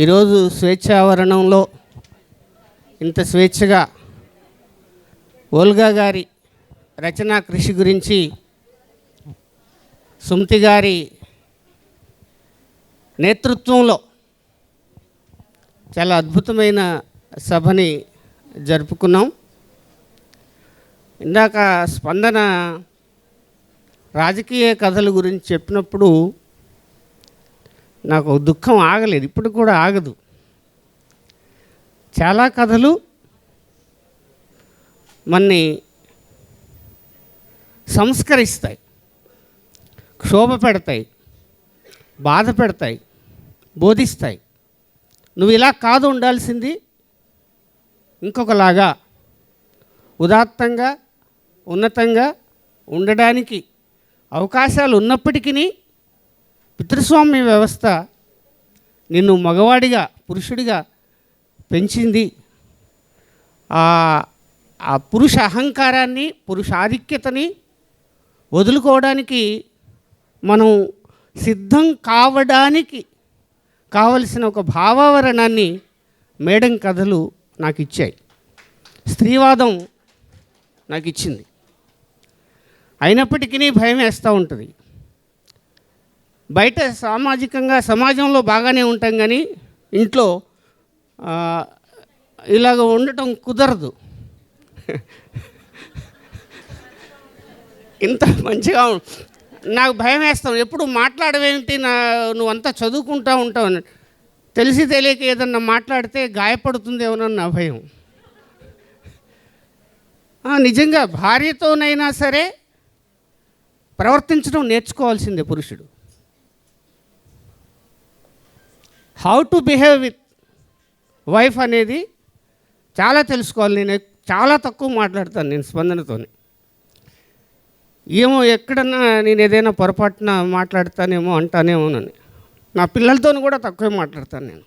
ఈరోజు స్వేచ్ఛావరణంలో ఇంత స్వేచ్ఛగా ఓల్గా గారి రచనా కృషి గురించి సుమతి గారి నేతృత్వంలో చాలా అద్భుతమైన సభని జరుపుకున్నాం. ఇందాక స్పందన రాజకీయ కథల గురించి చెప్పినప్పుడు నాకు దుఃఖం ఆగలేదు ఇప్పుడు కూడా ఆగదు. చాలా కథలు మన్ని సంస్కరిస్తాయి క్షోభ పెడతాయి బాధ పెడతాయి బోధిస్తాయి. నువ్వు ఇలా కాదు ఉండాల్సింది ఇంకొకలాగా ఉదాత్తంగా ఉన్నతంగా ఉండడానికి అవకాశాలు ఉన్నప్పటికీ పితృస్వామ్య వ్యవస్థ నిన్ను మగవాడిగా పురుషుడిగా పెంచింది. ఆ ఆ పురుష అహంకారాన్ని పురుష ఆధిక్యతని వదులుకోవడానికి మనం సిద్ధం కావడానికి కావలసిన ఒక భావావరణాన్ని మేడం కథలు నాకు ఇచ్చాయి స్త్రీవాదం నాకు ఇచ్చింది అయినప్పటికీ భయం వేస్తూ ఉంటుంది. బయట సామాజికంగా సమాజంలో బాగానే ఉంటాం కానీ ఇంట్లో ఇలాగ ఉండటం కుదరదు. ఇంత మంచిగా నాకు భయం వేస్తాం. ఎప్పుడు మాట్లాడవేంటి నా నువ్వంతా చదువుకుంటా ఉంటావు అని తెలిసి తెలియక ఏదన్నా మాట్లాడితే గాయపడుతుందేమోనని నా భయం. నిజంగా భార్యతోనైనా సరే ప్రవర్తించడం నేర్చుకోవాల్సిందే పురుషుడు. How to behave with wife అనేది చాలా తెలుసుకోవాలి. నేను చాలా తక్కువ మాట్లాడతాను నేను స్పందనతోని. ఏమో ఎక్కడన్నా నేను ఏదైనా పొరపాటున మాట్లాడతానేమో అంటానేమోనని నా పిల్లలతో కూడా తక్కువే మాట్లాడతాను నేను.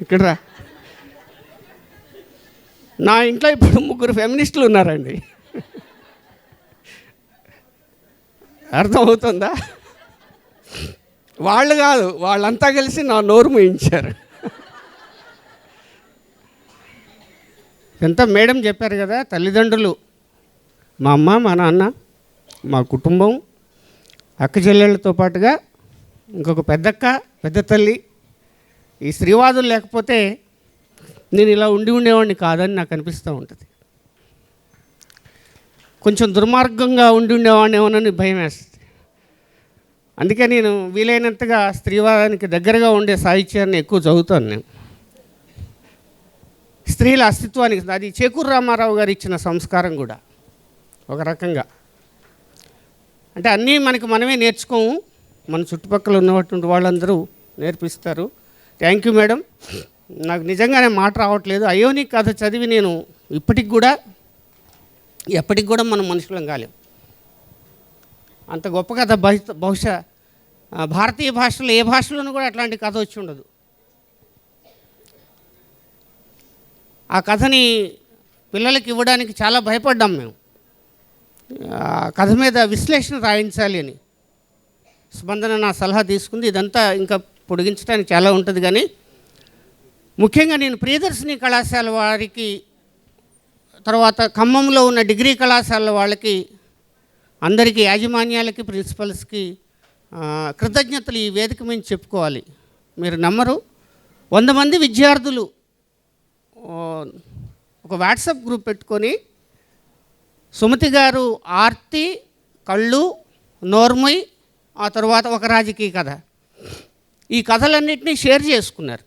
ఇక్కడ రా. నా ఇంట్లో ఇప్పుడు ముగ్గురు ఫెమినిస్టులు ఉన్నారండి. అర్థమవుతుందా? వాళ్ళు కాదు వాళ్ళంతా కలిసి నా నోరు మూయించారు. ఎంత మేడం చెప్పారు కదా తల్లిదండ్రులు మా అమ్మ మా నాన్న మా కుటుంబం అక్క చెల్లెళ్ళతో పాటుగా ఇంకొక పెద్దక్క పెద్ద తల్లి ఈ స్త్రీవాదులు లేకపోతే నేను ఇలా ఉండి ఉండేవాడిని కాదని నాకు అనిపిస్తూ ఉంటుంది. కొంచెం దుర్మార్గంగా ఉండి ఉండేవాడిని ఏమోనని భయం వేస్తుంది. అందుకే నేను వీలైనంతగా స్త్రీవాదానికి దగ్గరగా ఉండే సాహిత్యాన్ని ఎక్కువ చదువుతాను నేను. స్త్రీల అస్తిత్వానికి అది చేకూరు రామారావు గారు ఇచ్చిన సంస్కారం కూడా ఒక రకంగా. అంటే అన్నీ మనకి మనమే నేర్చుకోము. మన చుట్టుపక్కల ఉన్నటువంటి వాళ్ళందరూ నేర్పిస్తారు. థ్యాంక్ యూ మేడం నాకు నిజంగానే మాట రావట్లేదు. అయోని కథ చదివి నేను ఇప్పటికి కూడా ఎప్పటికి కూడా మనం మనుషులం కాలేం. అంత గొప్ప కథ బహు- బహుశా భారతీయ భాషలో ఏ భాషలోనూ కూడా అట్లాంటి కథ వచ్చి ఉండదు. ఆ కథని పిల్లలకి ఇవ్వడానికి చాలా భయపడ్డాం మేము. ఆ కథ మీద విశ్లేషణ రాయించాలి అని. స్పందన నా సలహా తీసుకుంది. ఇదంతా ఇంకా పొడిగించడానికి చాలా ఉంటుంది కానీ ముఖ్యంగా నేను ప్రియదర్శిని కళాశాల వారికి తర్వాత ఖమ్మంలో ఉన్న డిగ్రీ కళాశాల వాళ్ళకి అందరికీ యాజమాన్యాలకి ప్రిన్సిపల్స్కి కృతజ్ఞతలు ఈ వేదిక మీద చెప్పుకోవాలి. మీరు నమ్మరు. వంద మంది విద్యార్థులు ఒక వాట్సాప్ గ్రూప్ పెట్టుకొని సుమతి గారు ఆర్తి కళ్ళు నోర్మయ్ ఆ తర్వాత ఒక రాజకీయ కథ. ఈ కథలన్నింటినీ షేర్ చేసుకున్నారు.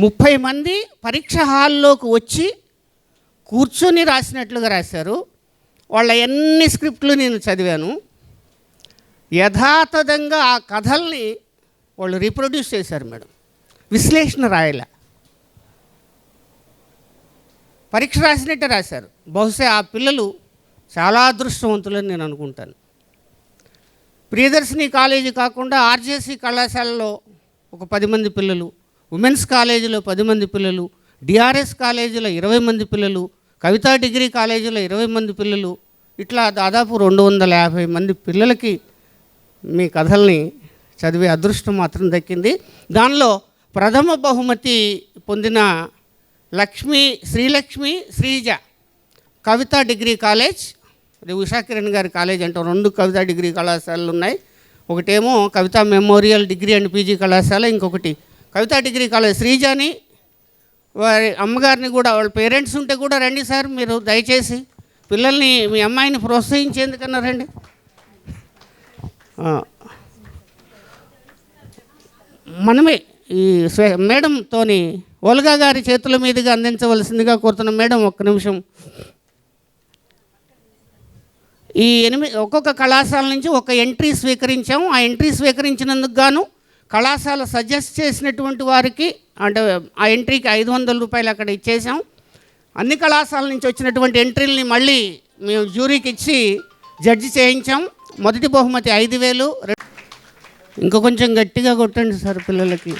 ముప్పై మంది పరీక్ష హాల్లోకి వచ్చి కూర్చొని రాసినట్లుగా రాశారు. వాళ్ళ ఎన్ని స్క్రిప్ట్లు నేను చదివాను. యథాతథంగా ఆ కథల్ని వాళ్ళు రీప్రొడ్యూస్ చేశారు మేడం. విశ్లేషణ రాయలే. పరీక్ష రాసినట్టే రాశారు. బహుశా ఆ పిల్లలు చాలా అదృష్టవంతులని నేను అనుకుంటాను. ప్రియదర్శిని కాలేజీ కాకుండా ఆర్జేసీ కళాశాలలో ఒక పది మంది పిల్లలు ఉమెన్స్ కాలేజీలో పది మంది పిల్లలు డిఆర్ఎస్ కాలేజీలో ఇరవై మంది పిల్లలు కవితా డిగ్రీ కాలేజీలో ఇరవై మంది పిల్లలు ఇట్లా దాదాపు రెండు వందల యాభై మంది పిల్లలకి మీ కథల్ని చదివే అదృష్టం మాత్రం దక్కింది. దానిలో ప్రథమ బహుమతి పొందిన లక్ష్మి శ్రీలక్ష్మి శ్రీజ కవిత డిగ్రీ కాలేజ్. ఇది ఉషా కిరణ్ గారి కాలేజ్ అంటాం రెండు కవిత డిగ్రీ కళాశాలలు ఉన్నాయి. ఒకటేమో Kavitha memorial degree and PG కళాశాల ఇంకొకటి కవిత డిగ్రీ కాలేజ్ శ్రీజాని. వారి అమ్మగారిని కూడా వాళ్ళ పేరెంట్స్ ఉంటే కూడా రండి సార్ మీరు దయచేసి పిల్లల్ని మీ అమ్మాయిని ప్రోత్సహించేందుకన్నా రండి. మనమే ఈ స్వే మేడంతోని ఓల్గా గారి చేతుల మీదుగా అందించవలసిందిగా కోరుతున్న మేడం ఒక్క నిమిషం. ఈ ఎనిమిది ఒక్కొక్క కళాశాల నుంచి ఒక ఎంట్రీ స్వీకరించాము. ఆ ఎంట్రీ స్వీకరించినందుకు గాను కళాశాల సజెస్ట్ చేసినటువంటి వారికి అంటే ఆ ఎంట్రీకి ఐదు వందల రూపాయలు అక్కడ ఇచ్చేసాం అన్ని కళాశాల నుంచి వచ్చినటువంటి ఎంట్రీలని మళ్ళీ మేము జ్యూరీకి ఇచ్చి జడ్జి చేయించాం మొదటి బహుమతి ఐదు వేలు రె- ఇంకా కొంచెం గట్టిగా కొట్టండి సార్ పిల్లలకి.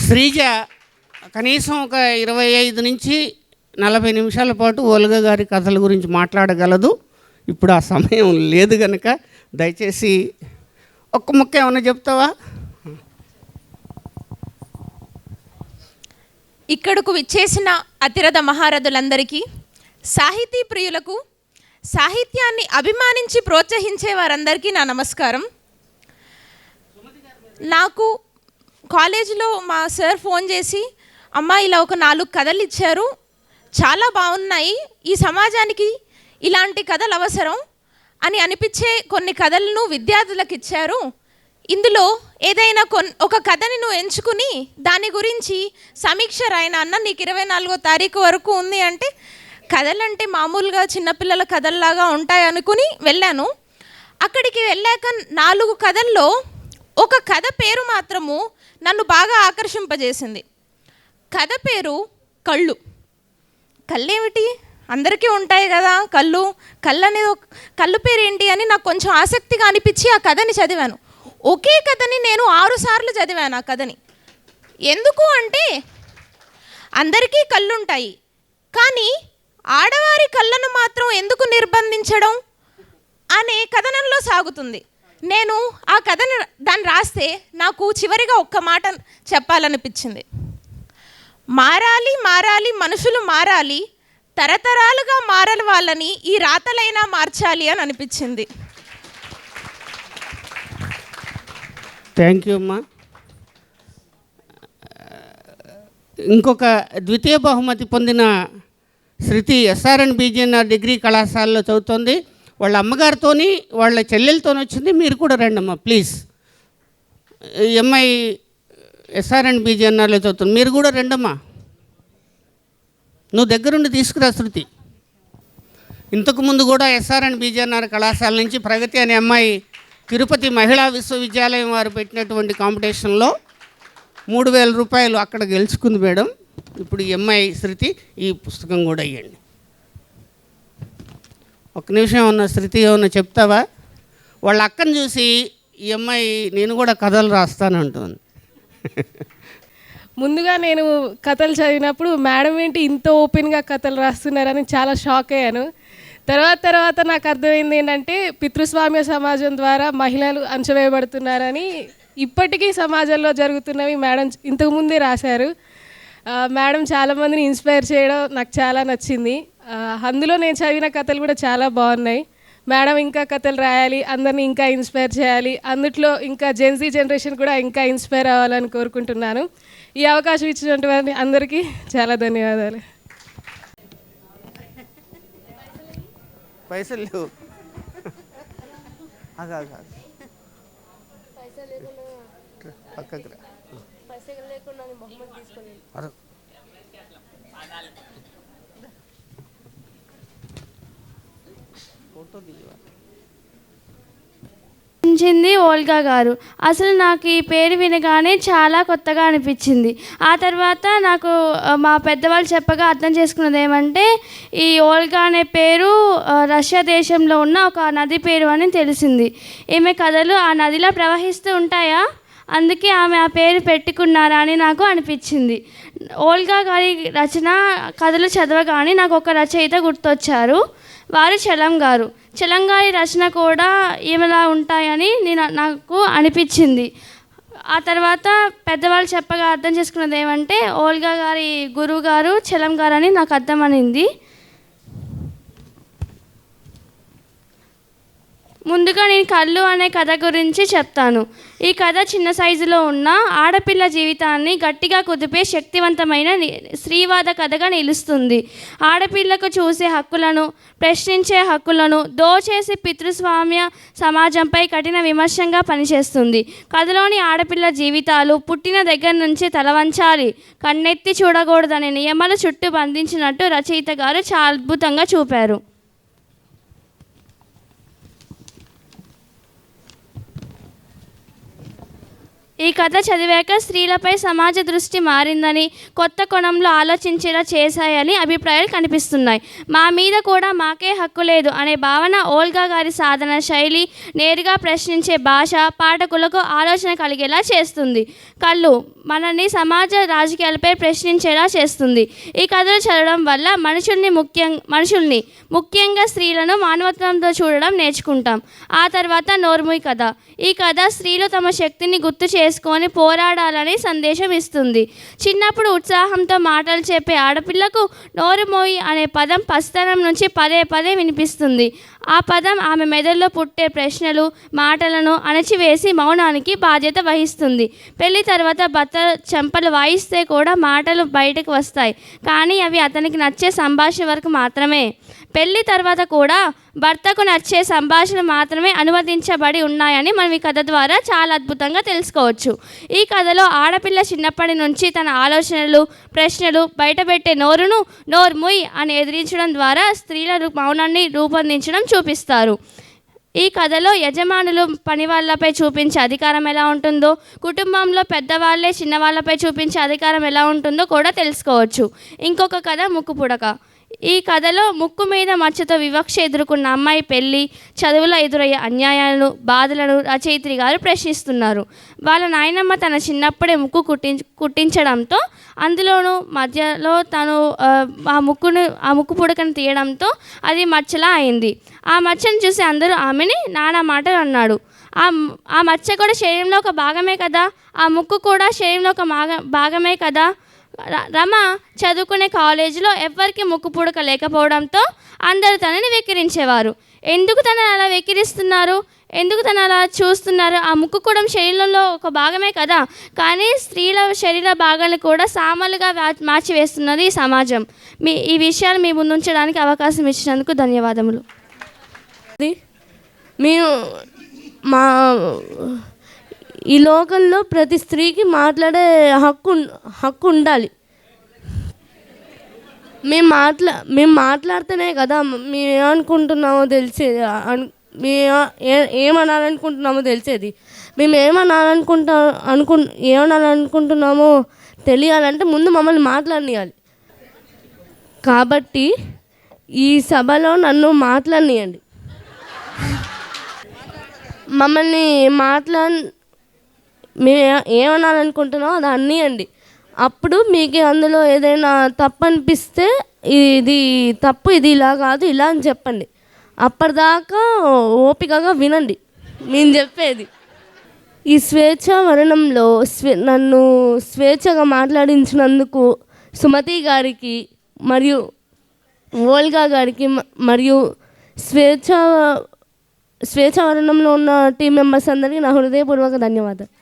శ్రీజ కనీసం ఒక ఇరవై ఐదు నుంచి నలభై నిమిషాల పాటు ఓలుగ గారి కథల గురించి మాట్లాడగలదు. ఇప్పుడు ఆ సమయం లేదు కనుక దయచేసి ఒక్క ముక్క ఏమైనా చెప్తావా? ఇక్కడకు విచ్చేసిన అతిరథ మహారథులందరికీ సాహితీ ప్రియులకు సాహిత్యాన్ని అభిమానించి ప్రోత్సహించే వారందరికీ నా నమస్కారం. నాకు కాలేజీలో మా సార్ ఫోన్ చేసి అమ్మ ఇలా ఒక నాలుగు కథలు ఇచ్చారు. చాలా బాగున్నాయి. ఈ సమాజానికి ఇలాంటి కథలు అవసరం అని అనిపించే కొన్ని కథలను విద్యార్థులకు ఇచ్చారు. ఇందులో ఏదైనా కొన్ ఒక కథని నువ్వు ఎంచుకుని దాని గురించి సమీక్ష రాయన అన్న నీకు ఇరవై నాలుగో తారీఖు వరకు ఉంది అంటే కథలంటే మామూలుగా చిన్నపిల్లల కథల్లాగా ఉంటాయి అనుకుని వెళ్ళాను. అక్కడికి వెళ్ళాక నాలుగు కథల్లో ఒక కథ పేరు మాత్రము నన్ను బాగా ఆకర్షింపజేసింది. కథ పేరు కళ్ళు. కళ్ళేమిటి? అందరికీ ఉంటాయి కదా కళ్ళు. కళ్ళు అనేది ఒక- కళ్ళు పేరు ఏంటి అని నాకు కొంచెం ఆసక్తిగా అనిపించి ఆ కథని చదివాను. ఒకే కథని నేను ఆరుసార్లు చదివాను ఆ కథని. ఎందుకు అంటే అందరికీ కళ్ళుంటాయి. కానీ ఆడవారి కళ్ళను మాత్రం ఎందుకు నిర్బంధించడం అనే కథనంలో సాగుతుంది. నేను ఆ కథను దాన్ని రాస్తే నాకు చివరిగా ఒక్క మాట చెప్పాలనిపించింది. మారాలి మారాలి మనుషులు మారాలి తరతరాలుగా మారని వాళ్ళని ఈ రాతలైనా మార్చాలి అని అనిపించింది. థ్యాంక్ యూ అమ్మా ఇంకొక ద్వితీయ బహుమతి పొందిన శృతి ఎస్ఆర్ఎన్ బీజేఎన్ఆర్ డిగ్రీ కళాశాలలో చదువుతోంది. వాళ్ళ అమ్మగారితోని వాళ్ళ చెల్లెలతోని వచ్చింది. మీరు కూడా రండమ్మా ప్లీజ్. ఎంఐ ఎస్ఆర్ఎన్ బీజేఎన్ఆర్లో చదువుతుంది. మీరు కూడా రండమ్మా. నువ్వు దగ్గరుండి తీసుకురా శృతి. ఇంతకు ముందు కూడా ఎస్ఆర్ఎన్ బీజేఎన్ఆర్ కళాశాల నుంచి ప్రగతి అనే అమ్మాయి తిరుపతి మహిళా విశ్వవిద్యాలయం వారు పెట్టినటువంటి కాంపిటీషన్లో మూడు వేల రూపాయలు అక్కడ గెలుచుకుంది మేడం. ఇప్పుడు ఈ శృతి ఈ పుస్తకం కూడా ఇవ్వండి ఒక నిమిషం ఉన్న శృతి ఏమన్నా చెప్తావా? వాళ్ళ అక్కని చూసి ఈ అమ్మాయి నేను కూడా కథలు రాస్తానంటుంది ముందుగా నేను కథలు చదివినప్పుడు మేడం ఏంటి ఇంత ఓపెన్గా కథలు రాస్తున్నారని చాలా షాక్ అయ్యాను. తర్వాత తర్వాత నాకు అర్థమైంది ఏంటంటే పితృస్వామ్య సమాజం ద్వారా మహిళలు అంచవేయబడుతున్నారని ఇప్పటికీ సమాజంలో జరుగుతున్నవి మేడం ఇంతకుముందే రాశారు. మేడం చాలామందిని ఇన్స్పైర్ చేయడం నాకు చాలా నచ్చింది. అందులో నేను చదివిన కథలు కూడా చాలా బాగున్నాయి. మేడం ఇంకా కథలు రాయాలి అందరిని ఇంకా ఇన్స్పైర్ చేయాలి అందుట్లో ఇంకా జెన్సీ జనరేషన్ కూడా ఇంకా ఇన్స్పైర్ అవ్వాలని కోరుకుంటున్నాను. ఈ అవకాశం ఇచ్చినటువంటి అందరికీ చాలా ధన్యవాదాలు. పైసలు. పక్కకు రా. ఉంచింది ఓల్గా గారు. అసలు నాకు ఈ పేరు వినగానే చాలా కొత్తగా అనిపించింది. ఆ తర్వాత నాకు మా పెద్దవాళ్ళు చెప్పగా అర్థం చేసుకున్నది ఏమంటే ఈ ఓల్గా అనే పేరు రష్యా దేశంలో ఉన్న ఒక నది పేరు అని తెలిసింది. ఈమె కథలు ఆ నదిలో ప్రవహిస్తూ ఉంటాయా? అందుకే ఆమె ఆ పేరు పెట్టుకున్నారా అని నాకు అనిపించింది. ఓల్గా గారి రచన కథలు చదవగానే నాకు ఒక రచయిత గుర్తొచ్చారు. వారు చలం గారు. చలంగారి రచన కూడా ఈమెలా ఉంటాయని నేను నాకు అనిపించింది. ఆ తర్వాత పెద్దవాళ్ళు చెప్పగా అర్థం చేసుకున్నది ఏమంటే ఓల్గా గారి గురువు గారు చలం గారు అని నాకు అర్థమైంది ముందుగా నేను కళ్ళు అనే కథ గురించి చెప్తాను. ఈ కథ చిన్న సైజులో ఉన్న ఆడపిల్ల జీవితాన్ని గట్టిగా కుదిపే శక్తివంతమైన స్త్రీవాద కథగా నిలుస్తుంది. ఆడపిల్లకు చూసే హక్కులను ప్రశ్నించే హక్కులను దోచేసి పితృస్వామ్య సమాజంపై కఠిన విమర్శంగా పనిచేస్తుంది. కథలోని ఆడపిల్ల జీవితాలు పుట్టిన దగ్గర నుంచి తలవంచాలి కన్నెత్తి చూడకూడదనే నియమాలు చుట్టూ బంధించినట్టు రచయిత గారు చాలా అద్భుతంగా చూపారు. ఈ కథ చదివాక స్త్రీలపై సమాజ దృష్టి మారిందని కొత్త కోణంలో ఆలోచించేలా చేశాయని అభిప్రాయాలు కనిపిస్తున్నాయి. మా మీద కూడా మాకే హక్కు లేదు అనే భావన ఓల్గా గారి సాధన శైలి నేరుగా ప్రశ్నించే భాష పాఠకులకు ఆలోచన కలిగేలా చేస్తుంది. కళ్ళు మనల్ని సమాజ రాజకీయాలపై ప్రశ్నించేలా చేస్తుంది. ఈ కథలు చదవడం వల్ల మనుషుల్ని ముఖ్యం మనుషుల్ని ముఖ్యంగా స్త్రీలను మానవత్వంతో చూడడం నేర్చుకుంటాం. ఆ తర్వాత నోర్ముయ్ కథ. ఈ కథ స్త్రీలు తమ శక్తిని గుర్తు చేసుకొని పోరాడాలని సందేశం ఇస్తుంది. చిన్నప్పుడు ఉత్సాహంతో మాటలు చెప్పే ఆడపిల్లకు నోరుమోయి అనే పదం పసితనం నుంచి పదే పదే వినిపిస్తుంది. ఆ పదం ఆమె మెదడులో పుట్టే ప్రశ్నలు మాటలను అణచివేసి మౌనానికి బాధ్యత వహిస్తుంది. పెళ్ళి తర్వాత భర్త చెంపలు వాయిస్తే కూడా మాటలు బయటకు వస్తాయి. కానీ అవి అతనికి నచ్చే సంభాషణ వరకు మాత్రమే. పెళ్ళి తర్వాత కూడా భర్తకు నచ్చే సంభాషణ మాత్రమే అనువదించబడి ఉన్నాయని మనం ఈ కథ ద్వారా చాలా అద్భుతంగా తెలుసుకోవచ్చు. ఈ కథలో ఆడపిల్ల చిన్నప్పటి నుంచి తన ఆలోచనలు ప్రశ్నలు బయటపెట్టే నోరును నోర్ముయ్ అని ఎదిరించడం ద్వారా స్త్రీల రూ- మౌనాన్ని రూపొందించడం చూపిస్తారు. ఈ కథలో యజమానులు పని వాళ్ళపై చూపించే అధికారం ఎలా ఉంటుందో కుటుంబంలో పెద్దవాళ్ళే చిన్నవాళ్ళపై చూపించే అధికారం ఎలా ఉంటుందో కూడా తెలుసుకోవచ్చు. ఇంకొక కథ ముక్కు పుడక ఈ కథలో ముక్కు మీద మచ్చతో వివక్ష ఎదుర్కొన్న అమ్మాయి పెళ్ళి చదువులో ఎదురయ్యే అన్యాయాలను బాధలను రచయిత్రి గారు ప్రశ్నిస్తున్నారు. వాళ్ళ నాయనమ్మ తన చిన్నప్పుడే ముక్కు కుట్టి కుట్టించడంతో అందులోనూ మధ్యలో తను ఆ, ముక్కును ఆ ముక్కు పుడకను తీయడంతో అది మచ్చలా అయింది. ఆ మచ్చను చూసి అందరూ ఆమెని నానా మాటలు అన్నాడు. ఆ ఆ మచ్చ కూడా శరీరంలో ఒక భాగమే కదా? ఆ ముక్కు కూడా శరీరంలో ఒక భాగ భాగమే కదా? రమ చదువుకునే కాలేజీలో ఎవ్వరికి ముక్కు పుడక లేకపోవడంతో అందరూ తనని వెక్కిరించేవారు. ఎందుకు తనని అలా వెక్కిరిస్తున్నారు? ఎందుకు తను అలా చూస్తున్నారు? ఆ ముక్కు కూడా శరీరంలో ఒక భాగమే కదా. కానీ స్త్రీల శరీర భాగాలు కూడా సామాలుగా మార్చివేస్తున్నది ఈ సమాజం. మీ ఈ విషయాలు మీ ముందుంచడానికి అవకాశం ఇచ్చినందుకు ధన్యవాదములు. అది మేము మా ఈ లోకంలో ప్రతి స్త్రీకి మాట్లాడే హక్కు హక్కు ఉండాలి. మేము మాట్లా మేము మాట్లాడితేనే కదా మేము ఏమనుకుంటున్నామో తెలిసేది. అను మేము ఏమనాలనుకుంటున్నామో తెలిసేది. మేము ఏమనాలనుకుంటా అనుకు ఏమనాలనుకుంటున్నామో తెలియాలంటే ముందు మమ్మల్ని మాట్లాడనియాలి. కాబట్టి ఈ సభలో నన్ను మాట్లాడనియండి. మమ్మల్ని మాట్లా మేము ఏమనాలనుకుంటున్నామో అది అన్నీయండి. అప్పుడు మీకు అందులో ఏదైనా తప్పు అనిపిస్తే ఇది తప్పు ఇది ఇలా కాదు ఇలా అని చెప్పండి. అప్పటిదాకా ఓపికగా వినండి. నేను చెప్పేది. ఈ స్వేచ్ఛ వరణంలో స్వే నన్ను స్వేచ్ఛగా మాట్లాడించినందుకు సుమతి గారికి మరియు ఓల్గా గారికి మరియు స్వేచ్ఛ స్వేచ్ఛ వరణంలో ఉన్న టీం మెంబర్స్ అందరికీ నా హృదయపూర్వక ధన్యవాదాలు.